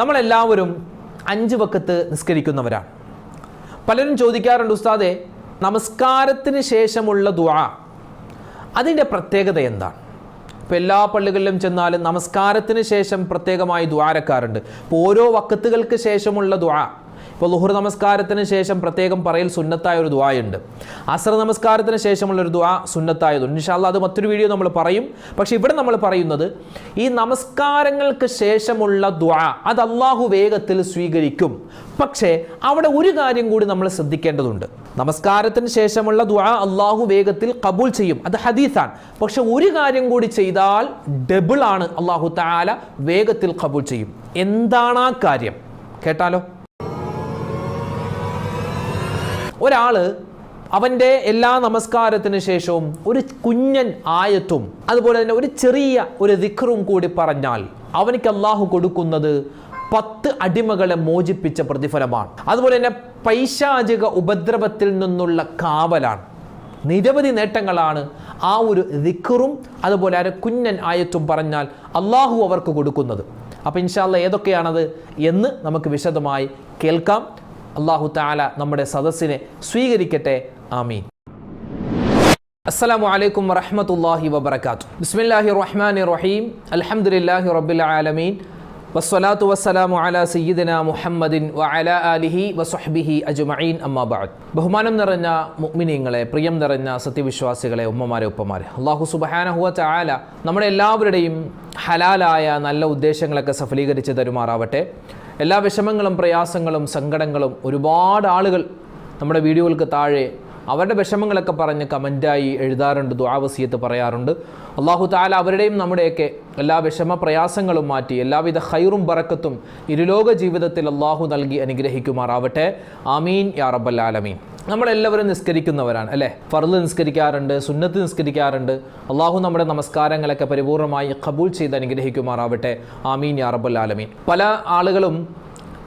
നമ്മളെല്ലാവരും അഞ്ച് വക്കത്ത് നിസ്കരിക്കുന്നവരാണ്. പലരും ചോദിക്കാറുണ്ട് ഉസ്താദെ നമസ്കാരത്തിന് ശേഷമുള്ള ദുആ അതിന്റെ പ്രത്യേകത എന്താണ്? ഇപ്പോൾ എല്ലാ പള്ളികളിലും ചെന്നാലും നമസ്കാരത്തിന് ശേഷം പ്രത്യേകമായി ദ്വാരക്കാറുണ്ട് ഇപ്പോൾ ഓരോ വക്കത്തുകൾക്ക് ശേഷമുള്ള ദുആ ഇപ്പോൾ ലുഹുർ നമസ്കാരത്തിന് ശേഷം പ്രത്യേകം പറയൽ സുന്നത്തായ ഒരു ദുആയുണ്ട്. അസർ നമസ്കാരത്തിന് ശേഷമുള്ള ഒരു ദുആ സുന്നത്തായതുണ്ട്. ഇൻഷാല്ല അത് മറ്റൊരു വീഡിയോ നമ്മൾ പറയും. പക്ഷേ ഇവിടെ നമ്മൾ പറയുന്നത് ഈ നമസ്കാരങ്ങൾക്ക് ശേഷമുള്ള ദ്വാ അത് അള്ളാഹു വേഗത്തിൽ സ്വീകരിക്കും. പക്ഷേ അവിടെ ഒരു കാര്യം കൂടി നമ്മൾ ശ്രദ്ധിക്കേണ്ടതുണ്ട്. നമസ്കാരത്തിന് ശേഷമുള്ള ദ്വാ അള്ളാഹു വേഗത്തിൽ കബൂൽ ചെയ്യും. അത് ഹദീസാണ്. പക്ഷെ ഒരു കാര്യം കൂടി ചെയ്താൽ ഡബിൾ ആണ് അള്ളാഹു താല വേഗത്തിൽ കബൂൽ ചെയ്യും. എന്താണ് ആ കാര്യം? കേട്ടാലോ? ഒരാൾ അവന്റെ എല്ലാ നമസ്കാരത്തിന് ശേഷവും ഒരു കുഞ്ഞൻ ആയത്തും അതുപോലെ തന്നെ ഒരു ചെറിയ ഒരു ദിക്റും കൂടി പറഞ്ഞാൽ അവനിക്ക് അള്ളാഹു കൊടുക്കുന്നത് പത്ത് അടിമകളെ മോചിപ്പിച്ച പ്രതിഫലമാണ്. അതുപോലെ തന്നെ പൈശാചിക ഉപദ്രവത്തിൽ നിന്നുള്ള കാവലാണ്. നിരവധി നേട്ടങ്ങളാണ് ആ ഒരു ദിക്കറും അതുപോലെ ആ കുഞ്ഞൻ ആയത്തും പറഞ്ഞാൽ അള്ളാഹു അവർക്ക് കൊടുക്കുന്നത്. അപ്പോൾ ഇൻഷാല്ല ഏതൊക്കെയാണത് എന്ന് നമുക്ക് വിശദമായി കേൾക്കാം. അള്ളാഹു താല നമ്മുടെ സദസ്സിനെ സ്വീകരിക്കട്ടെ. ആമീൻ. അസ്സാം വലൈക്കും വറഹ്മത്തുള്ളാഹി വാത്തു ബിസ്മില്ലാഹി റഹ്മാൻ റഹീം അലഹമുല്ലാഹി റബ്ബിൽ ആലമീൻ. വസ്സലാത്തു വസ്സലാമു അല സയ്യിദിന മുഹമ്മദിൻ വഅല ആലിഹി വസുഹ്ബിഹി അജ്മഈൻ. അമ്മാബാദ് ബഹുമാനം നിറഞ്ഞ മുഅ്മിനീങ്ങളെ പ്രിയം നിറഞ്ഞ സത്യവിശ്വാസികളെ ഉമ്മമാരെ ഉപ്പമാരെ അള്ളാഹു സുബ്ഹാനഹു വ തആല നമ്മുടെ എല്ലാവരുടെയും ഹലാലായ നല്ല ഉദ്ദേശങ്ങളൊക്കെ സഫലീകരിച്ച് തരുമാറാവട്ടെ. എല്ലാ വിഷമങ്ങളും പ്രയാസങ്ങളും സങ്കടങ്ങളും ഒരുപാട് ആളുകൾ നമ്മുടെ വീഡിയോകൾക്ക് താഴെ അവരുടെ വിഷമങ്ങളൊക്കെ പറഞ്ഞ് കമന്റായി എഴുതാറുണ്ട് ദ്വാവസീയത്ത് പറയാറുണ്ട്. അള്ളാഹു താല അവരുടെയും നമ്മുടെയൊക്കെ എല്ലാ വിഷമ പ്രയാസങ്ങളും മാറ്റി എല്ലാവിധ ഹൈറും ബറക്കത്തും ഇരുലോക ജീവിതത്തിൽ അള്ളാഹു നൽകി അനുഗ്രഹിക്കുമാറാവട്ടെ. ആമീൻ. യാ റബ്ബൽ ആലമീൻ. നമ്മളെല്ലാവരും നിസ്കരിക്കുന്നവരാണ് അല്ലേ? ഫർദ് നിസ്കരിക്കാറുണ്ട് സുന്നത്ത് നിസ്കരിക്കാറുണ്ട്. അള്ളാഹു നമ്മുടെ നമസ്കാരങ്ങളൊക്കെ പരിപൂർണമായി കബൂൽ ചെയ്ത് അനുഗ്രഹിക്കുമാറാവട്ടെ. ആമീൻ യാ റബ്ബൽ ആലമീൻ. പല ആളുകളും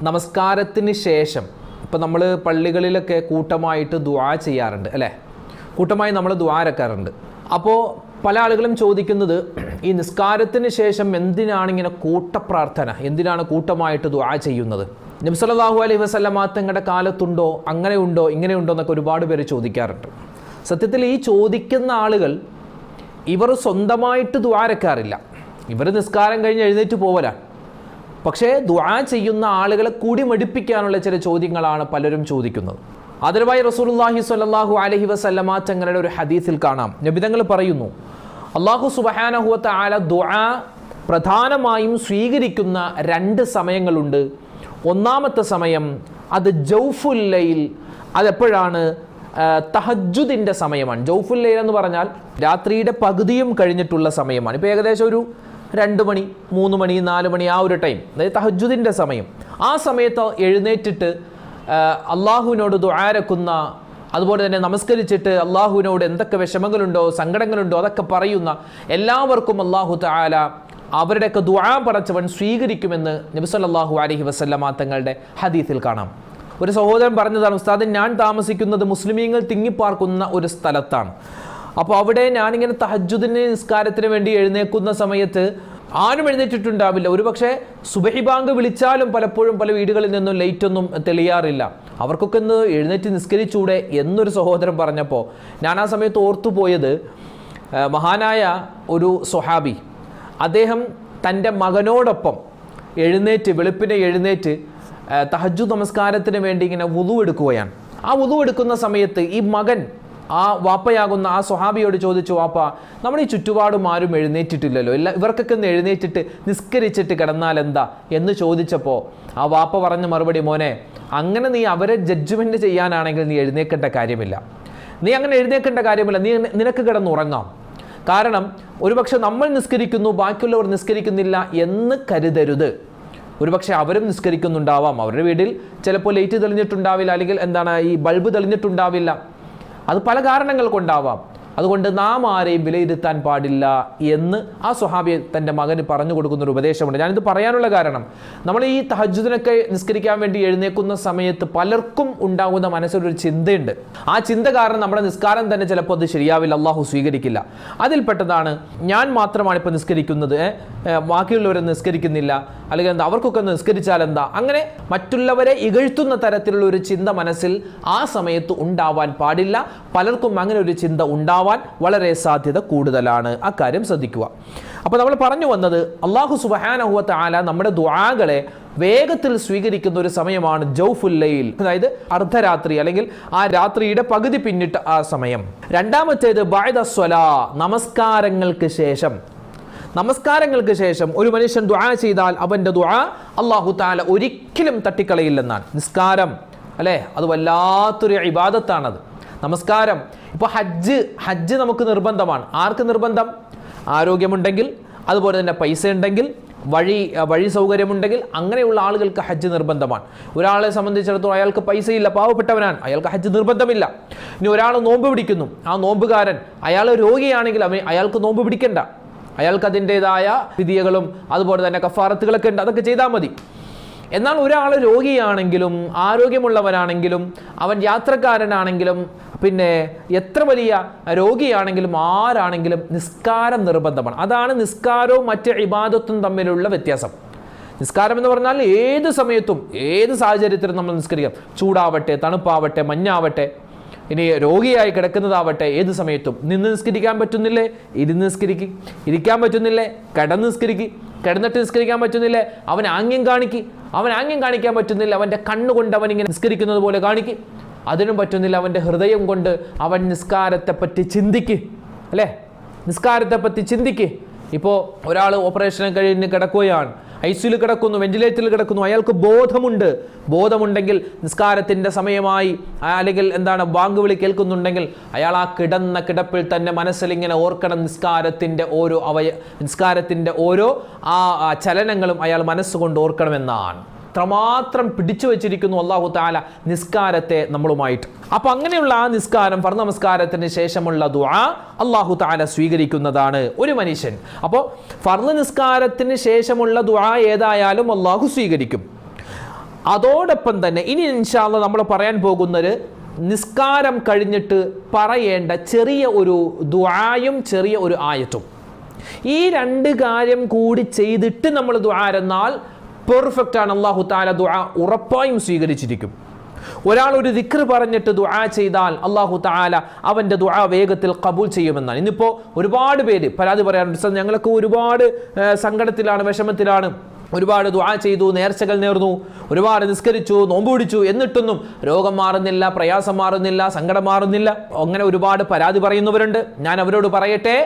നമസ്കാരത്തിന് ശേഷം ഇപ്പം നമ്മൾ പള്ളികളിലൊക്കെ കൂട്ടമായിട്ട് ദുആ ചെയ്യാറുണ്ട് അല്ലേ? കൂട്ടമായി നമ്മൾ ദുആരക്കാറുണ്ട് അപ്പോൾ പല ആളുകളും ചോദിക്കുന്നത് ഈ നിസ്കാരത്തിന് ശേഷം എന്തിനാണ് ഇങ്ങനെ കൂട്ടപ്രാർത്ഥന എന്തിനാണ് കൂട്ടമായിട്ട് ദുആ ചെയ്യുന്നത്? നബ്സലാഹു അലൈഹി വസല്ലമ തങ്ങളുടെ കാലത്തുണ്ടോ അങ്ങനെ ഉണ്ടോ ഇങ്ങനെ ഉണ്ടോ എന്നൊക്കെ ഒരുപാട് പേര് ചോദിക്കാറുണ്ട്. സത്യത്തിൽ ഈ ചോദിക്കുന്ന ആളുകൾ ഇവർ സ്വന്തമായിട്ട് ദ്വാരക്കാറില്ല ഇവർ നിസ്കാരം കഴിഞ്ഞ് എഴുന്നേറ്റ് പോവലാണ്. പക്ഷേ ദ്വാ ചെയ്യുന്ന ആളുകളെ കൂടി മടിപ്പിക്കാനുള്ള ചില ചോദ്യങ്ങളാണ് പലരും ചോദിക്കുന്നത്. അതിർവായി റസൂലുള്ളാഹി സ്വല്ലാഹു അലൈഹി വസല്ലമ തങ്ങളുടെ ഒരു ഹദീസിൽ കാണാം. നബിതങ്ങൾ പറയുന്നു അള്ളാഹു സുബഹാനഹുവത്ത ആല ദ്വാ പ്രധാനമായും സ്വീകരിക്കുന്ന രണ്ട് സമയങ്ങളുണ്ട്. ഒന്നാമത്തെ സമയം അത് ജൗഫുല്ലയിൽ അതെപ്പോഴാണ്? തഹജുദിന്റെ സമയമാണ്. ജൗഫുല്ലയിൽ എന്ന് പറഞ്ഞാൽ രാത്രിയുടെ പകുതിയും കഴിഞ്ഞിട്ടുള്ള സമയമാണ്. ഇപ്പോൾ ഏകദേശം ഒരു രണ്ട് മണി മൂന്ന് മണി നാല് മണി ആ ഒരു ടൈം. അതായത് തഹജുദിന്റെ സമയം. ആ സമയത്ത് എഴുന്നേറ്റിട്ട് അള്ളാഹുവിനോട് ദുആരക്കുന്ന അതുപോലെ തന്നെ നമസ്കരിച്ചിട്ട് അള്ളാഹുവിനോട് എന്തൊക്കെ വിഷമങ്ങളുണ്ടോ സങ്കടങ്ങളുണ്ടോ അതൊക്കെ പറയുന്ന എല്ലാവർക്കും അള്ളാഹു താല അവരുടെയൊക്കെ ദുആ പറച്ചവൻ സ്വീകരിക്കുമെന്ന് നബിസല്ലാഹു അലഹി വസ്ല്ലമ തങ്ങളുടെ ഹദീത്തിൽ കാണാം. ഒരു സഹോദരൻ പറഞ്ഞതാണ് ഉസ്താദ് ഞാൻ താമസിക്കുന്നത് മുസ്ലിമീങ്ങൾ തിങ്ങിപ്പാർക്കുന്ന ഒരു സ്ഥലത്താണ്. അപ്പോൾ അവിടെ ഞാനിങ്ങനെ തഹജുദിന് നിസ്കാരത്തിന് വേണ്ടി എഴുന്നേക്കുന്ന സമയത്ത് ആരും എഴുന്നേറ്റിട്ടുണ്ടാവില്ല. ഒരു പക്ഷേ സുബഹി ബാങ്ക് വിളിച്ചാലും പലപ്പോഴും പല വീടുകളിൽ നിന്നും ലൈറ്റ് ഒന്നും തെളിയാറില്ല. അവർക്കൊക്കെ ഒന്ന് എഴുന്നേറ്റ് നിസ്കരിച്ചൂടെ എന്നൊരു സഹോദരൻ പറഞ്ഞപ്പോൾ ഞാൻ ആ സമയത്ത് ഓർത്തുപോയത് മഹാനായ ഒരു സ്വഹാബി അദ്ദേഹം തന്റെ മകനോടൊപ്പം എഴുന്നേറ്റ് വെളുപ്പിനെ എഴുന്നേറ്റ് തഹജു നമസ്കാരത്തിന് വേണ്ടി ഇങ്ങനെ വുതു എടുക്കുകയാണ്. ആ വുതു എടുക്കുന്ന സമയത്ത് ഈ മകൻ ആ വാപ്പയാകുന്ന ആ സ്വഹാബിയോട് ചോദിച്ചു വാപ്പ നമ്മൾ ഈ ചുറ്റുപാടും ആരും എഴുന്നേറ്റിട്ടില്ലല്ലോ. ഇല്ല ഇവർക്കൊക്കെ ഒന്ന് എഴുന്നേറ്റിട്ട് നിസ്കരിച്ചിട്ട് കിടന്നാൽ എന്താ? എന്ന് ചോദിച്ചപ്പോൾ ആ വാപ്പ പറഞ്ഞ മറുപടി മോനെ അങ്ങനെ നീ അവരെ ജഡ്ജ്മെന്റ് ചെയ്യാനാണെങ്കിൽ നീ എഴുന്നേക്കേണ്ട കാര്യമില്ല. നീ അങ്ങനെ എഴുന്നേക്കേണ്ട കാര്യമില്ല. നീ നിനക്ക് കിടന്നുറങ്ങാം. കാരണം ഒരുപക്ഷെ നമ്മൾ നിസ്കരിക്കുന്നു ബാക്കിയുള്ളവർ നിസ്കരിക്കുന്നില്ല എന്ന് കരുതരുത്. ഒരുപക്ഷെ അവരും നിസ്കരിക്കുന്നുണ്ടാവാം. അവരുടെ വീട്ടിൽ ചിലപ്പോൾ ലൈറ്റ് തെളിഞ്ഞിട്ടുണ്ടാവില്ല അല്ലെങ്കിൽ എന്താണ് ഈ ബൾബ് തെളിഞ്ഞിട്ടുണ്ടാവില്ല. അത് പല കാരണങ്ങൾ കൊണ്ടാവാം. അതുകൊണ്ട് നാം ആരെയും വിലയിരുത്താൻ പാടില്ല എന്ന് ആ സ്വഹാബി തന്റെ മകന് പറഞ്ഞു കൊടുക്കുന്ന ഒരു ഉപദേശമുണ്ട്. ഞാനിത് പറയാനുള്ള കാരണം നമ്മൾ ഈ തഹജുദിനൊക്കെ നിസ്കരിക്കാൻ വേണ്ടി എഴുന്നേക്കുന്ന സമയത്ത് പലർക്കും ഉണ്ടാകുന്ന മനസ്സിലൊരു ചിന്തയുണ്ട്. ആ ചിന്ത കാരണം നമ്മുടെ നിസ്കാരം തന്നെ ചിലപ്പോൾ അത് ശരിയാവില്ല അള്ളാഹു സ്വീകരിക്കില്ല. അതിൽപ്പെട്ടതാണ് ഞാൻ മാത്രമാണ് ഇപ്പോൾ നിസ്കരിക്കുന്നത് ബാക്കിയുള്ളവരെ നിസ്കരിക്കുന്നില്ല അല്ലെങ്കിൽ എന്താ അവർക്കൊക്കെ നിസ്കരിച്ചാൽ എന്താ? അങ്ങനെ മറ്റുള്ളവരെ ഇകഴ്ത്തുന്ന തരത്തിലുള്ള ഒരു ചിന്ത മനസ്സിൽ ആ സമയത്ത് ഉണ്ടാവാൻ പാടില്ല പലർക്കും അങ്ങനെ ഒരു ചിന്ത ഉണ്ടാവാൻ വളരെ സാധ്യത കൂടുതലാണ്. അക്കാര്യം ശ്രദ്ധിക്കുക. അപ്പോൾ നമ്മൾ പറഞ്ഞു വന്നത് അള്ളാഹു സുബഹാനഹുവത്ത് ആല നമ്മുടെ ദ്വാകളെ വേഗത്തിൽ സ്വീകരിക്കുന്ന ഒരു സമയമാണ് ജൗഫുല്ലയിൽ അതായത് അർദ്ധരാത്രി അല്ലെങ്കിൽ ആ രാത്രിയുടെ പകുതി പിന്നിട്ട ആ സമയം. രണ്ടാമത്തേത് ബായ്ദസ്വല നമസ്കാരങ്ങൾക്ക് ശേഷം. നമസ്കാരങ്ങൾക്ക് ശേഷം ഒരു മനുഷ്യൻ ദുആ ചെയ്താൽ അവന്റെ ദുആ അള്ളാഹു താല ഒരിക്കലും തട്ടിക്കളയില്ലെന്നാണ്. നിസ്കാരം അല്ലേ? അത് വല്ലാത്തൊരു ഇബാദത്താണത്. നമസ്കാരം ഇപ്പോൾ ഹജ്ജ് ഹജ്ജ് നമുക്ക് നിർബന്ധമാണ്. ആർക്ക് നിർബന്ധം? ആരോഗ്യമുണ്ടെങ്കിൽ അതുപോലെ തന്നെ പൈസ ഉണ്ടെങ്കിൽ വഴി വഴി സൗകര്യമുണ്ടെങ്കിൽ അങ്ങനെയുള്ള ആളുകൾക്ക് ഹജ്ജ് നിർബന്ധമാണ്. ഒരാളെ സംബന്ധിച്ചിടത്തോളം അയാൾക്ക് പൈസയില്ല പാവപ്പെട്ടവനാണ്. അയാൾക്ക് ഹജ്ജ് നിർബന്ധമില്ല. ഇനി ഒരാൾ നോമ്പ് പിടിക്കുന്നു. ആ നോമ്പുകാരൻ അയാൾ രോഗിയാണെങ്കിൽ അവൻ അയാൾക്ക് നോമ്പ് പിടിക്കണ്ട. അയാൾക്ക് അതിന്റേതായ വിധികളും അതുപോലെ തന്നെ കഫാറത്തുകളൊക്കെ ഉണ്ട്. അതൊക്കെ ചെയ്താൽ മതി. എന്നാൽ ഒരാൾ രോഗിയാണെങ്കിലും ആരോഗ്യമുള്ളവനാണെങ്കിലും അവൻ യാത്രക്കാരനാണെങ്കിലും പിന്നെ എത്ര വലിയ രോഗിയാണെങ്കിലും ആരാണെങ്കിലും നിസ്കാരം നിർബന്ധമാണ്. അതാണ് നിസ്കാരവും മറ്റ് ഇബാദത്തും തമ്മിലുള്ള വ്യത്യാസം. നിസ്കാരം എന്ന് പറഞ്ഞാൽ ഏത് സമയത്തും ഏത് സാഹചര്യത്തിലും നമ്മൾ നിസ്കരിക്കാം. ചൂടാവട്ടെ തണുപ്പാവട്ടെ മഞ്ഞാവട്ടെ ഇനി രോഗിയായി കിടക്കുന്നതാവട്ടെ ഏത് സമയത്തും. നിന്ന് നിസ്കരിക്കാൻ പറ്റുന്നില്ലേ? ഇരുന്ന് നിസ്കരിക്ക്. ഇരിക്കാൻ പറ്റുന്നില്ലേ? കിടന്ന് നിസ്കരിക്ക്. കിടന്നിട്ട് നിസ്കരിക്കാൻ പറ്റുന്നില്ലേ? അവൻ ആംഗ്യം കാണിക്ക്. അവൻ ആംഗ്യം കാണിക്കാൻ പറ്റുന്നില്ല. അവന്റെ കണ്ണുകൊണ്ട് അവൻ ഇങ്ങനെ നിസ്കരിക്കുന്നത് പോലെ കാണിക്ക്. അതിനും പറ്റുന്നില്ല അവന്റെ ഹൃദയം കൊണ്ട് അവൻ നിസ്കാരത്തെപ്പറ്റി ചിന്തിക്ക് അല്ലേ? നിസ്കാരത്തെപ്പറ്റി ചിന്തിക്ക്. ഇപ്പോൾ ഒരാൾ ഓപ്പറേഷൻ കഴിഞ്ഞ് കിടക്കുകയാണ് ഐ സിയിൽ കിടക്കുന്നു വെന്റിലേറ്ററിൽ കിടക്കുന്നു അയാൾക്ക് ബോധമുണ്ട്. ബോധമുണ്ടെങ്കിൽ നിസ്കാരത്തിന്റെ സമയമായി അല്ലെങ്കിൽ എന്താണ് ബാങ്ക് വിളി കേൾക്കുന്നുണ്ടെങ്കിൽ അയാൾ ആ കിടന്ന കിടപ്പിൽ തന്നെ മനസ്സിലിങ്ങനെ ഓർക്കണം നിസ്കാരത്തിന്റെ ഓരോ അവയ നിസ്കാരത്തിന്റെ ഓരോ ആ ചലനങ്ങളും അയാൾ മനസ്സുകൊണ്ട് ഓർക്കണമെന്നാണ്. അത്രമാത്രം പിടിച്ചു വെച്ചിരിക്കുന്നു അള്ളാഹു താല നിസ്കാരത്തെ നമ്മളുമായിട്ട്. അപ്പൊ അങ്ങനെയുള്ള ആ നിസ്കാരം ഫർ നമസ്കാരത്തിന് ശേഷമുള്ള ദുആ അള്ളാഹു താല സ്വീകരിക്കുന്നതാണ് ഒരു മനുഷ്യൻ. അപ്പോൾ ഫർദ് നിസ്കാരത്തിന് ശേഷമുള്ള ദുആ ഏതായാലും അള്ളാഹു സ്വീകരിക്കും. അതോടൊപ്പം തന്നെ ഇനി ഇൻഷാല്ല നമ്മൾ പറയാൻ പോകുന്നത് നിസ്കാരം കഴിഞ്ഞിട്ട് പറയേണ്ട ചെറിയ ഒരു ദുആയും ചെറിയ ഒരു ആയത്തും. ഈ രണ്ട് കാര്യം കൂടി ചെയ്തിട്ട് നമ്മൾ ദുആരെന്നാൽ പെർഫെക്റ്റ് ആണ്. അള്ളാഹു താല ദുആ ഉറപ്പായും സ്വീകരിച്ചിരിക്കും. ഒരാൾ ഒരു ദിക്ർ പറഞ്ഞിട്ട് ദുആ ചെയ്താൽ അള്ളാഹു താല അവന്റെ ദുആ വേഗത്തിൽ കബൂൽ ചെയ്യുമെന്നാണ്. ഇന്നിപ്പോൾ ഒരുപാട് പേര് പരാതി പറയാറുണ്ട്. "സർ, ഞങ്ങൾക്ക് ഒരുപാട് സങ്കടത്തിലാണ് വിഷമത്തിലാണ്. ഒരുപാട് ദുആ ചെയ്തു നേർച്ചകൾ നേർന്നു ഒരുപാട് നിസ്കരിച്ചു നോമ്പ് പിടിച്ചു എന്നിട്ടൊന്നും രോഗം മാറുന്നില്ല പ്രയാസം മാറുന്നില്ല സങ്കടം മാറുന്നില്ല. അങ്ങനെ ഒരുപാട് പരാതി പറയുന്നവരുണ്ട്. ഞാൻ അവരോട് പറയട്ടെ.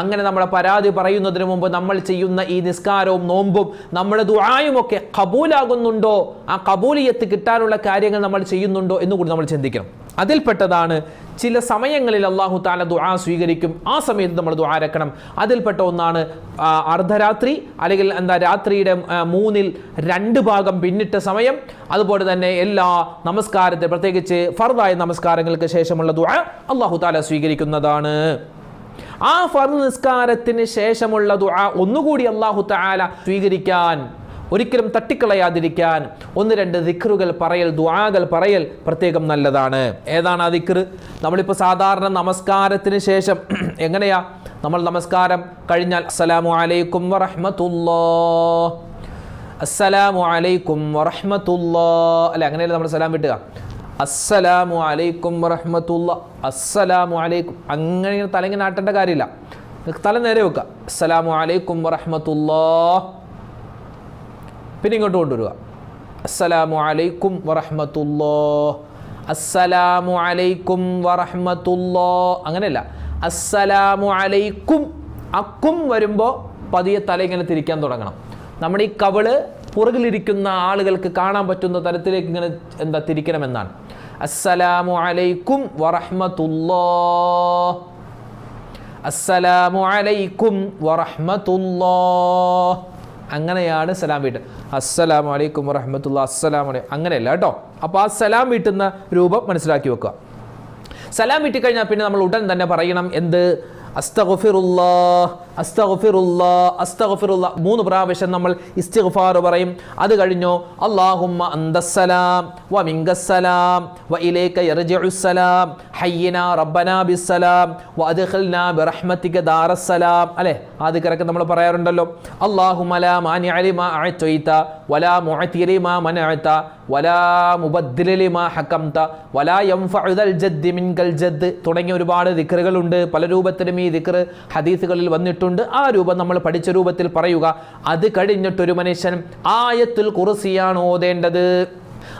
അങ്ങനെ നമ്മളെ പരാതി പറയുന്നതിന് മുമ്പ് നമ്മൾ ചെയ്യുന്ന ഈ നിസ്കാരവും നോമ്പും നമ്മുടെ ദുആയും ഒക്കെ കബൂലാകുന്നുണ്ടോ? ആ കബൂലിയത്ത് കിട്ടാനുള്ള കാര്യങ്ങൾ നമ്മൾ ചെയ്യുന്നുണ്ടോ എന്ന് കൂടി നമ്മൾ ചിന്തിക്കണം. അതിൽപ്പെട്ടതാണ്. ചില സമയങ്ങളിൽ അള്ളാഹു താല ദുആ സ്വീകരിക്കും. ആ സമയത്ത് നമ്മൾ ദുആ രക്കണം അതിൽപ്പെട്ട ഒന്നാണ് അർദ്ധരാത്രി അല്ലെങ്കിൽ എന്താ രാത്രിയുടെ മൂന്നിൽ രണ്ട് ഭാഗം പിന്നിട്ട സമയം. അതുപോലെ തന്നെ എല്ലാ നമസ്കാരത്തെ പ്രത്യേകിച്ച് ഫർദായ നമസ്കാരങ്ങൾക്ക് ശേഷമുള്ള ദുആ അള്ളാഹു താല സ്വീകരിക്കുന്നതാണ്. ആ ഫർ നിസ്കാരത്തിന് ശേഷമുള്ള ദുആ ഒന്നുകൂടി അള്ളാഹു താല സ്വീകരിക്കാൻ ഒരിക്കലും തട്ടിക്കളയാതിരിക്കാൻ. ഒന്ന് രണ്ട് ദിക്റുകൾ പറയൽ ദുആകൾ പറയൽ പ്രത്യേകം നല്ലതാണ്. ഏതാണ് ആ ദിക്ർ നമ്മളിപ്പോൾ സാധാരണ നമസ്കാരത്തിന് ശേഷം എങ്ങനെയാ? നമ്മൾ നമസ്കാരം കഴിഞ്ഞാൽ അസ്സലാമു അലൈക്കും വറഹ്മത്തുള്ളാ അസ്സലാമു അലൈക്കും വറഹ്മത്തുള്ളാ അല്ലെ അങ്ങനെയല്ലേ നമ്മൾ സലാം വിട്ടുക? അസ്സലാമു അലൈക്കും വറഹ്മത്തുള്ള അസ്സലാമു അലൈക്കും. അങ്ങനെ തലങ്ങി നാട്ടേണ്ട കാര്യമില്ല. തല നേരെ വെക്കുക. അസ്സലാമു അലൈക്കും വറഹ്മത്തുള്ളാ പിന്നെ ഇങ്ങോട്ട് കൊണ്ടുവരിക. അസ്സലാമു അലൈക്കും വറഹ്മത്തുള്ളാ അസ്സലാമു അലൈക്കും വറഹ്മത്തുള്ളാ അങ്ങനെയല്ല. അസ്സലാമു അലൈക്കും അക്കും വരുമ്പോൾ പതിയെ തല ഇങ്ങനെ തിരിക്കാൻ തുടങ്ങണം. നമ്മുടെ ഈ കവൾ പുറകിലിരിക്കുന്ന ആളുകൾക്ക് കാണാൻ പറ്റുന്ന തരത്തിലേക്ക് ഇങ്ങനെ എന്താ തിരിക്കണമെന്നാണ്. അസ്സലാമു അലൈക്കും വറഹ്മത്തുള്ളാ അസ്സലാമു അലൈക്കും വറഹ്മത്തുള്ളാ അങ്ങനെയാണ് സലാം വീട്ട് അസ്സലാം വലൈക്കും വറഹ്മത്തുള്ള അസ്സലാം അലൈ അങ്ങനെയല്ല കേട്ടോ. അപ്പോൾ ആ സലാം വീട്ടുന്ന രൂപം മനസ്സിലാക്കി വെക്കുക. സലാം വീട്ടിക്കഴിഞ്ഞാൽ പിന്നെ നമ്മൾ ഉടൻ തന്നെ പറയണം എന്ത്? മൂന്ന് പ്രാവശ്യം നമ്മൾ ഇസ്തിഗ്ഫാർ പറയും. അത് കഴിഞ്ഞോ അല്ലാഹുമ്മ യർജിഉസ്സലാം ബിസ്സലാം ബിറഹ്മതിക നമ്മൾ പറയാറുണ്ടല്ലോ. അല്ലാഹുമ്മ ലാ വലാ മനഅത വലാ മുബദ്ദില ലിമാ ഹകംത വലാ യൻഫഉ ദൽ ജദ്ദി മിൻകൽ ജദ്ദ് തുടങ്ങിയ ഒരുപാട് ദിക്റുകളുണ്ട്. പല രൂപത്തിലും ഈ ദിക്ർ ഹദീസുകളിൽ വന്നിട്ടുണ്ട്. ആ രൂപം നമ്മൾ പഠിച്ച രൂപത്തിൽ പറയുക. അത് കഴിഞ്ഞിട്ടൊരു മനുഷ്യൻ ആയത്തുൽ കുറിസിയാണ് ഓതേണ്ടത്.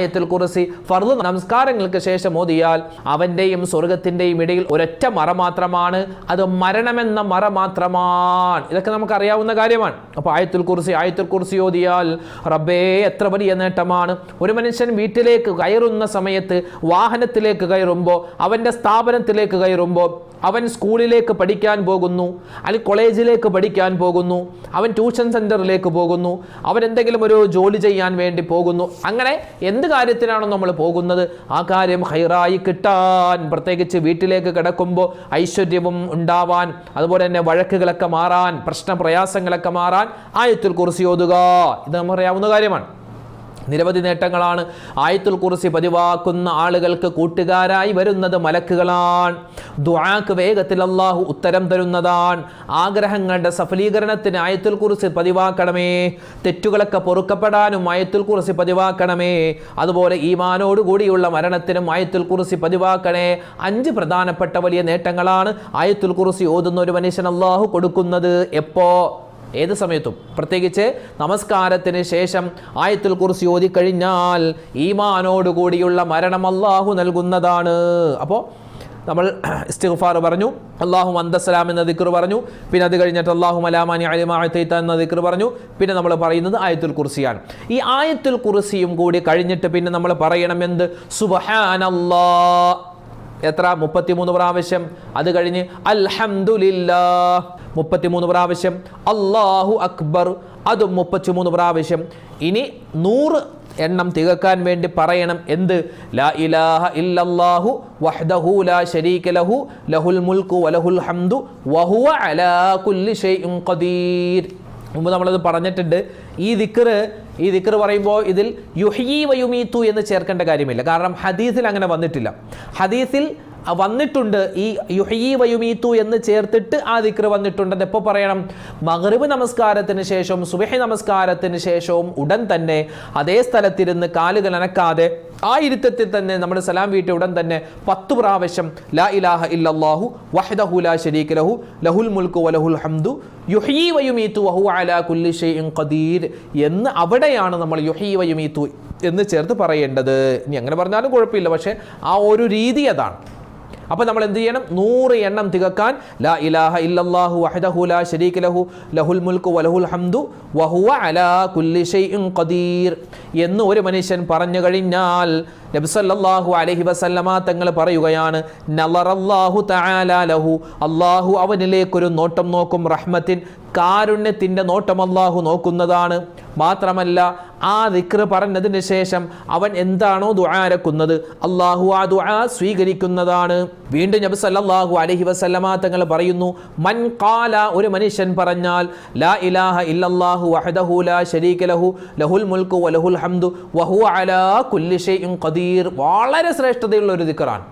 ആയത്തിൽ കുറിസി ഫർദ് നമസ്കാരങ്ങൾക്ക് ശേഷം ഓതിയാൽ അവന്റെയും സ്വർഗത്തിന്റെയും ഇടയിൽ ഒരൊറ്റ മറ മാത്രമാണ്. അത് മരണമെന്ന മറ മാത്രമാണ്. ഇതൊക്കെ നമുക്ക് അറിയാവുന്ന കാര്യമാണ്. അപ്പോൾ ആയത്തുൽ കുറിസി ആയത്തുൽ കുറിസി ഓതിയാൽ റബ്ബേ എത്ര വലിയ നേട്ടമാണ്. ഒരു മനുഷ്യൻ വീട്ടിലേക്ക് കയറുന്ന സമയത്ത് വാഹനത്തിലേക്ക് കയറുമ്പോൾ അവന്റെ സ്ഥാപനത്തിലേക്ക് കയറുമ്പോൾ അവൻ സ്കൂളിലേക്ക് പഠിക്കാൻ പോകുന്നു അല്ലെങ്കിൽ കോളേജിലേക്ക് പഠിക്കാൻ പോകുന്നു അവൻ ട്യൂഷൻ സെന്ററിലേക്ക് പോകുന്നു അവൻ എന്തെങ്കിലും ഒരു ജോലി ചെയ്യാൻ വേണ്ടി പോകുന്നു. അങ്ങനെ എന്ത് കാര്യത്തിനാണോ നമ്മൾ പോകുന്നത്? ആ കാര്യം ഹൈറായി കിട്ടാൻ പ്രത്യേകിച്ച് വീട്ടിലേക്ക് കിടക്കുമ്പോൾ ഐശ്വര്യവും ഉണ്ടാവാൻ അതുപോലെ തന്നെ വഴക്കുകളൊക്കെ മാറാൻ പ്രശ്ന പ്രയാസങ്ങളൊക്കെ മാറാൻ ആയത്തിൽ കുറിച്ച് ഓതുക. ഇത് നമുക്കറിയാവുന്ന കാര്യമാണ്. നിരവധി നേട്ടങ്ങളാണ് ആയത്തുൽ കുറിസി പതിവാക്കുന്ന ആളുകൾക്ക് കൂട്ടുകാരായി വരുന്നത് മലക്കുകളാണ്. ദുആക്ക് വേഗത്തിൽ അള്ളാഹു ഉത്തരം തരുന്നതാണ്. ആഗ്രഹങ്ങളുടെ സഫലീകരണത്തിന് ആയത്തുൽ കുറിസി പതിവാക്കണമേ. തെറ്റുകളൊക്കെ പൊറുക്കപ്പെടാനും ആയത്തുൽ കുറിസി പതിവാക്കണമേ. അതുപോലെ ഈമാനോട് കൂടിയുള്ള മരണത്തിനും ആയത്തുൽ കുറിസി പതിവാക്കണേ. അഞ്ച് പ്രധാനപ്പെട്ട വലിയ നേട്ടങ്ങളാണ് ആയത്തുൽ കുറിസി ഓതുന്ന ഒരു മനുഷ്യൻ അള്ളാഹു കൊടുക്കുന്നത്. എപ്പോ? ഏത് സമയത്തും. പ്രത്യേകിച്ച് നമസ്കാരത്തിന് ശേഷം ആയത്തുൽ കുറിച്ച് ഓതിക്കഴിഞ്ഞാൽ ഈമാനോടുകൂടിയുള്ള മരണം അള്ളാഹു നൽകുന്നതാണ്. അപ്പോൾ നമ്മൾ ഇസ്തിഗ്ഫാർ പറഞ്ഞു അള്ളാഹു അന്തസ്സലാം എന്ന ദിക്ർ പറഞ്ഞു പിന്നെ അത് കഴിഞ്ഞിട്ട് അള്ളാഹു അലാമാനി അലിമാത്ത എന്ന ദിക്ർ പറഞ്ഞു പിന്നെ നമ്മൾ പറയുന്നത് ആയത്തുൽ കുർസിയാണ്. ഈ ആയത്തുൽ കുർസിയും കൂടി കഴിഞ്ഞിട്ട് പിന്നെ നമ്മൾ പറയണം എന്ത്? സുബഹാനല്ലാ എത്ര? മുപ്പത്തിമൂന്ന് പ്രാവശ്യം. അത് കഴിഞ്ഞ് അൽഹംദുലില്ലാ മുപ്പത്തിമൂന്ന് പ്രാവശ്യം. അള്ളാഹു അക്ബർ. അതും മുപ്പത്തിമൂന്ന് പ്രാവശ്യം. ഇനി നൂറ് എണ്ണം തികക്കാൻ വേണ്ടി പറയണം. എന്ത്? ലാ ഇലാഹ ഇല്ലല്ലാഹു വഹ്ദഹു ലാ ശരീക ലഹു. ലഹുൽ മുൽക്കു വലഹുൽ ഹംദു വഹുവ അലാ കുല്ലി ഷൈഇൻ ഖദീർ. മുമ്പ് നമ്മളത് പറഞ്ഞിട്ടുണ്ട്. ഈ ദിക്റ് ഈ ദിക്കർ പറയുമ്പോൾ ഇതിൽ യുഹീ വയുമീത്തു എന്ന് ചേർക്കേണ്ട കാര്യമില്ല. കാരണം ഹദീസിൽ അങ്ങനെ വന്നിട്ടില്ല. ഹദീസിൽ വന്നിട്ടുണ്ട്. ഈ യുഹീ വയുമീത്തു എന്ന് ചേർത്തിട്ട് ആ ദിക്ർ വന്നിട്ടുണ്ട് എപ്പോൾ പറയണം? മഗ്രിബ് നമസ്കാരത്തിന് ശേഷവും സുബഹി നമസ്കാരത്തിന് ശേഷവും ഉടൻ തന്നെ അതേ സ്ഥലത്തിരുന്ന് കാലുകൾ അനക്കാതെ ആ ഇരുത്തത്തിൽ തന്നെ നമ്മൾ സലാം വീട്ടിൽ ഉടൻ തന്നെ പത്ത് പ്രാവശ്യം ലാ ഇലാഹ ഇല്ലാഹു വഹദഹു ലാ ഷരീഖ് ലഹു ലഹുൽ മുൽക്കു വലഹുൽ ഹംദു യുഹീ വയുമീത്തു വഹു അലാ കുല്ലി ഷൈഇൻ ഖദീർ എന്ന് അവിടെയാണ് നമ്മൾ യുഹീ വയുമീത്തു എന്ന് ചേർത്ത് പറയേണ്ടത്. ഇനി അങ്ങനെ പറഞ്ഞാലും കുഴപ്പമില്ല പക്ഷേ ആ ഒരു രീതി അതാണ്. അപ്പോൾ നമ്മൾ എന്ത് ചെയ്യണം? നൂറ് എണ്ണം തികക്കാൻ ലാ ഇലാഹ ഇല്ലല്ലാഹു വഹദഹു ലാ ശരീക ലഹു ലഹുൽ മുൽക്കു വലഹുൽ ഹംദു വഹുവ അലാ കുല്ലി ഷൈഇൻ ഖദീർ. എന്ന് ഒരു മനുഷ്യൻ പറഞ്ഞു കഴിഞ്ഞാൽ നബി അലഹി വസല്ലമ തങ്ങൾ പറയുകയാണ് നലറല്ലാഹു തആല അള്ളാഹു അവനിലേക്കൊരു നോട്ടം നോക്കും റഹ്മത്തിൻ കാരുണ്യത്തിന്റെ നോട്ടം അള്ളാഹു നോക്കുന്നതാണ്. മാത്രമല്ല ആ ദിക്ർ പറഞ്ഞതിന് ശേഷം അവൻ എന്താണോ ദുആരക്കുന്നത് അള്ളാഹു ആ ദുആ സ്വീകരിക്കുന്നതാണ്. വീണ്ടും നബി സല്ലല്ലാഹു അലൈഹി വസല്ലമ തങ്ങൾ പറയുന്നു മൻ ഖാല ഒരു മനുഷ്യൻ പറഞ്ഞാൽ ലാ ഇലാഹ ഇല്ലല്ലാഹു വഹദഹു ലാ ശരീക ലഹു ലഹുൽ മുൽക്കു വലഹുൽ ഹംദു വഹുവ അലാ കുല്ലി ഷൈഇൻ ഖദീർ വളരെ ശ്രേഷ്ഠതയുള്ള ഒരു ദിക്റാണ്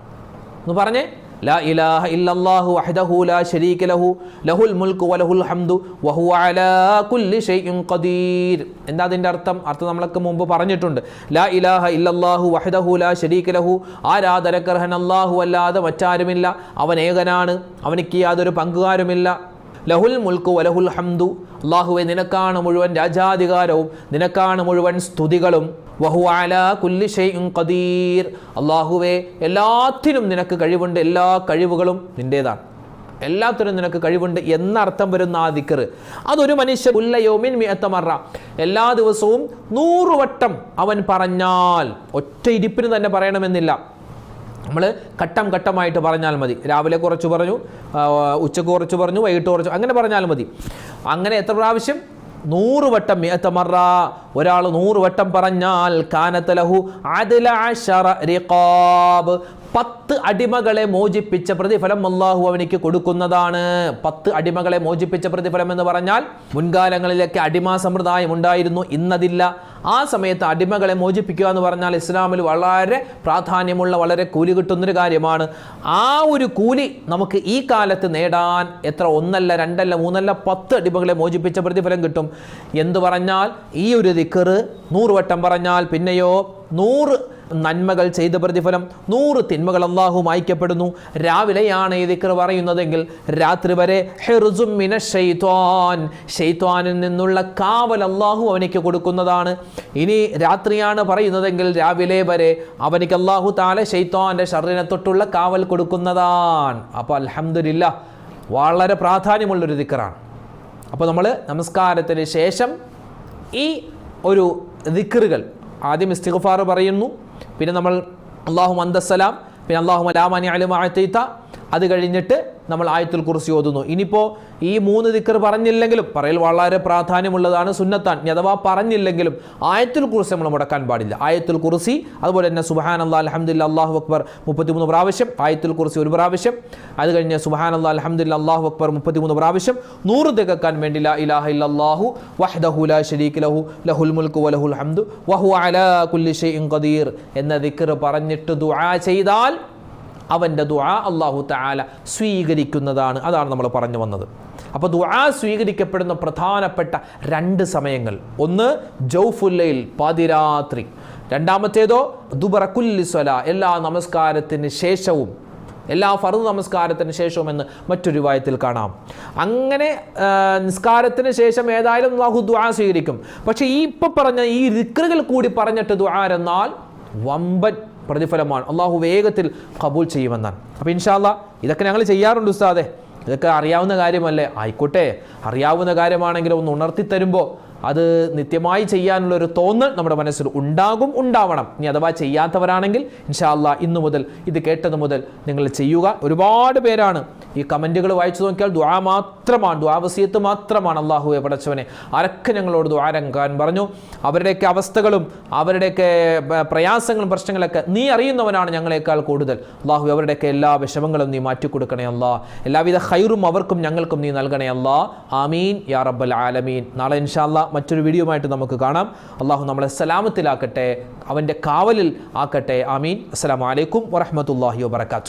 എന്ന് പറഞ്ഞേ. ലാ ഇലാഹ ഇല്ലല്ലാഹു വഹ്ദഹു ലാ ശരീക ലഹു ലഹുൽ മുൽക്കു വലഹുൽ ഹംദു വഹുവ അലാ കുല്ലി ഷൈഇൻ ഖദീർ. എന്താ അതിന്റെ അർത്ഥം? അർത്ഥം നമ്മളൊക്കെ മുമ്പ് പറഞ്ഞിട്ടുണ്ട്. ലാ ഇലാഹ ഇല്ലല്ലാഹു വഹദഹു ലാ ശരീക ലഹു ആരാധനക്കർഹൻ അല്ലാഹു അല്ലാതെ മറ്റാരുമില്ല. അവൻ ഏകനാണ് അവനിക്ക് യാതൊരു പങ്കുകാരുമില്ല. ലഹുൽ മുൽക്കു വലഹുൽ ഹംദു. അള്ളാഹുവെ നിനക്കാണ് മുഴുവൻ രാജാധികാരവും നിനക്കാണ് മുഴുവൻ സ്തുതികളും. വഹു അല കുല്ലി ഷൈഇൻ ഖദീർ. അള്ളാഹുവെ എല്ലാത്തിനും നിനക്ക് കഴിവുണ്ട് എല്ലാ കഴിവുകളും നിന്റേതാണ് എല്ലാത്തിനും നിനക്ക് കഴിവുണ്ട് എന്നർത്ഥം വരുന്ന ആ ദിക്കർ അതൊരു മനുഷ്യൻ ഉല്ലയോമിൻ മിയത്തമറ എല്ലാ ദിവസവും നൂറുവട്ടം അവൻ പറഞ്ഞാൽ ഒറ്റ ഇരിപ്പിന് തന്നെ പറയണമെന്നില്ല. നമ്മൾ ഘട്ടം ഘട്ടമായിട്ട് പറഞ്ഞാൽ മതി. രാവിലെ കുറച്ച് പറഞ്ഞു ഉച്ചയ്ക്ക് കുറച്ച് പറഞ്ഞു വൈകിട്ട് കുറച്ച് അങ്ങനെ പറഞ്ഞാൽ മതി. അങ്ങനെ എത്ര പ്രാവശ്യം? നൂറ് വട്ടം മിയത്തമറ ഒരാൾ നൂറ് വട്ടം പറഞ്ഞാൽ കാനത്തലഹു അതിലാബ് പത്ത് അടിമകളെ മോചിപ്പിച്ച പ്രതിഫലം അള്ളാഹു അവനിക്ക് കൊടുക്കുന്നതാണ്. പത്ത് അടിമകളെ മോചിപ്പിച്ച പ്രതിഫലം എന്ന് പറഞ്ഞാൽ മുൻകാലങ്ങളിലൊക്കെ അടിമ സമ്പ്രദായം ഉണ്ടായിരുന്നു. ഇന്നതില്ല. ആ സമയത്ത് അടിമകളെ മോചിപ്പിക്കുക എന്ന് പറഞ്ഞാൽ ഇസ്ലാമിൽ വളരെ പ്രാധാന്യമുള്ള വളരെ കൂലി കിട്ടുന്നൊരു കാര്യമാണ്. ആ ഒരു കൂലി നമുക്ക് ഈ കാലത്ത് നേടാൻ എത്ര ഒന്നല്ല രണ്ടല്ല മൂന്നല്ല പത്ത് അടിമകളെ മോചിപ്പിച്ച പ്രതിഫലം കിട്ടും. എന്തു പറഞ്ഞാൽ ഈ ഒരു ദിക്കറ് നൂറ് വട്ടം പറഞ്ഞാൽ പിന്നെയോ നൂറ് നന്മകൾ ചെയ്ത പ്രതിഫലം. നൂറ് തിന്മകൾ അള്ളാഹു മായ്ക്കപ്പെടുന്നു രാവിലെയാണ് ഈ ദിക്ർ പറയുന്നതെങ്കിൽ രാത്രി വരെ ഹിർസും മിന ഷെയ്ത്വാൻ ഷെയ്ത്വാനിൽ നിന്നുള്ള കാവൽ അള്ളാഹു അവനിക്ക് കൊടുക്കുന്നതാണ്. ഇനി രാത്രിയാണ് പറയുന്നതെങ്കിൽ രാവിലെ വരെ അവനിക്ക് അള്ളാഹു താല ഷെയ്ത്വാന്റെ ഷറിനെ തൊട്ടുള്ള കാവൽ കൊടുക്കുന്നതാണ്. അപ്പോൾ അലഹമില്ല വളരെ പ്രാധാന്യമുള്ളൊരു ദിക്കറാണ് അപ്പോൾ നമ്മൾ നമസ്കാരത്തിന് ശേഷം ഈ ഒരു ദിക്കറുകൾ ആദ്യം ഇസ്തിഗ്ഫാർ പറയുന്നു. പിന്നെ നമ്മൾ അള്ളാഹു മന്ദസ്സലാം പിന്നെ അള്ളാഹു അലാമാനി അലുമാഴ്ത്തീത്ത അത് കഴിഞ്ഞിട്ട് നമ്മൾ ആയത്തുൽ കുറിച്ച് ഓതുന്നു. ഇനിയിപ്പോൾ ഈ മൂന്ന് ദിക്കർ പറഞ്ഞില്ലെങ്കിലും പറയൽ വളരെ പ്രാധാന്യമുള്ളതാണ് സുന്നത്താൻ. അഥവാ പറഞ്ഞില്ലെങ്കിലും ആയത്തുൽ കുറിച്ച് നമ്മൾ മുടക്കാൻ പാടില്ല. ആയത്തുൽ കുറിസി അതുപോലെ തന്നെ സുബഹാൻ അള്ളാഹ് അലഹമ്മദില്ല അള്ളാഹു അക്ബർ മുപ്പത്തിമൂന്ന് പ്രാവശ്യം ആയത്തുൽ കുറിസി ഒരു പ്രാവശ്യം അത് കഴിഞ്ഞ് സുബഹാൻ അള്ളാഹ് അലഹമ്മദില്ല അള്ളാഹു അക്ബർ മുപ്പത്തിമൂന്ന് പ്രാവശ്യം നൂറ് തികക്കാൻ വേണ്ടി ലാ ഇലാഹ ഇല്ലല്ലാഹു വഹ്ദഹു ലാ ഷരീഖ് ലഹു ലഹുൽ മുൽക്ക് വലഹുൽ ഹംദു വഹു അലാ കുല്ലി ഷൈഇൻ ഖദീർ എന്ന ദിക്കർ പറഞ്ഞിട്ട് ദുആ ചെയ്താൽ അവന്റെ ദുആ അള്ളാഹു താല സ്വീകരിക്കുന്നതാണ്. അതാണ് നമ്മൾ പറഞ്ഞു വന്നത്. അപ്പോൾ ദുആ സ്വീകരിക്കപ്പെടുന്ന പ്രധാനപ്പെട്ട രണ്ട് സമയങ്ങൾ. ഒന്ന് ജൗഫുല്ലയിൽ പാതിരാത്രി. രണ്ടാമത്തേതോ ദുബറക്കുല്ലിസ്വല എല്ലാ നമസ്കാരത്തിന് ശേഷവും എല്ലാ ഫറുദ് നമസ്കാരത്തിന് ശേഷവും എന്ന് മറ്റൊരു വായത്തിൽ കാണാം. അങ്ങനെ നിസ്കാരത്തിന് ശേഷം ഏതായാലും അള്ളാഹു ദുആ സ്വീകരിക്കും. പക്ഷേ ഈ ഇപ്പം പറഞ്ഞ ഈ റിക്രുകൾ കൂടി പറഞ്ഞിട്ട് ദുആ എന്നാൽ വമ്പൻ പ്രതിഫലമാണ്. അള്ളാഹു വേഗത്തിൽ കബൂൽ ചെയ്യുമെന്നാണ്. അപ്പോൾ ഇൻഷാല്ല ഇതൊക്കെ ഞങ്ങൾ ചെയ്യാറുണ്ട് ഉസ്താദെ. ഇതൊക്കെ അറിയാവുന്ന കാര്യമല്ലേ? ആയിക്കോട്ടെ. അറിയാവുന്ന കാര്യമാണെങ്കിൽ ഒന്ന് ഉണർത്തി തരുമ്പോൾ അത് നിത്യമായി ചെയ്യാനുള്ള ഒരു തോന്നൽ നമ്മുടെ മനസ്സിൽ ഉണ്ടാകും ഉണ്ടാവണം. ഇനി അഥവാ ചെയ്യാത്തവരാണെങ്കിൽ ഇൻഷാല്ല ഇന്നു മുതൽ ഇത് കേട്ടത് മുതൽ നിങ്ങൾ ചെയ്യുക. ഒരുപാട് പേരാണ് ഈ കമന്റുകൾ വായിച്ചു നോക്കിയാൽ ദ്വാ മാത്രമാണ് ദ്വാവസീത്ത് മാത്രമാണ് അള്ളാഹുവെ പടച്ചവനെ. ആരൊക്കെ ഞങ്ങളോട് ദ്വാരങ്കാൻ പറഞ്ഞു? അവരുടെയൊക്കെ അവസ്ഥകളും അവരുടെയൊക്കെ പ്രയാസങ്ങളും പ്രശ്നങ്ങളൊക്കെ നീ അറിയുന്നവനാണ് ഞങ്ങളെക്കാൾ കൂടുതൽ. അള്ളാഹു അവരുടെയൊക്കെ എല്ലാ വിഷമങ്ങളും നീ മാറ്റിക്കൊടുക്കണേ അല്ലാ. എല്ലാവിധ ഹൈറും അവർക്കും ഞങ്ങൾക്കും നീ നൽകണേ അല്ലാ. ആമീൻ യാ റബ്ബൽ ആലമീൻ. നാളെ ഇൻഷാല്ല മറ്റൊരു വീഡിയോയുമായിട്ട് നമുക്ക് കാണാം. അള്ളാഹു നമ്മളെ സലാമത്തിലാക്കട്ടെ അവന്റെ കാവലിൽ ആക്കട്ടെ. ആമീൻ. അസ്സലാമലൈക്കും വറഹ്മത്തുള്ളാഹി വബറകാതുഹു.